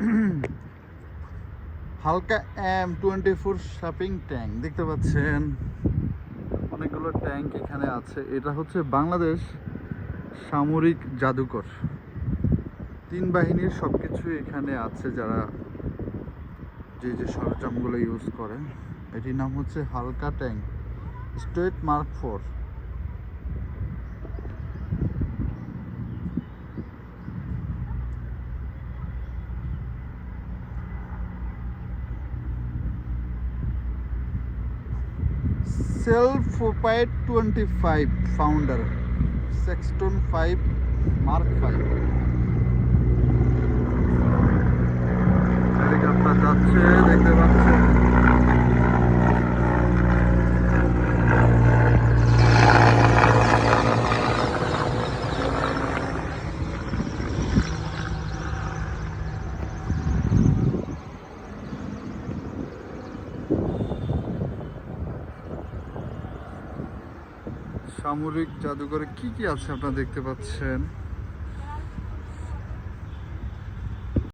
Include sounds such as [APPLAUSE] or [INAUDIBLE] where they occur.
[CLEARS THROAT] হালকা M twenty four Chaffee tank দেখতে পাচ্ছেন? অনেকগুলো ট্যাঙ্ক এখানে আছে। এটা হচ্ছে বাংলাদেশ সামরিক জাদুঘর। তিন বাহিনীর সব কিছু এখানে আছে যারা যে যে সরঞ্জামগুলো ইউজ করে। এটির নাম হচ্ছে হালকা tank state mark four self প্রোপাইড twenty five founder সেক্সটন five mark five helicopter যাচ্ছে দেখতে পাচ্ছেন সামরিক জাদুঘরে কি কি আছে আপনারা দেখতে পাচ্ছেন?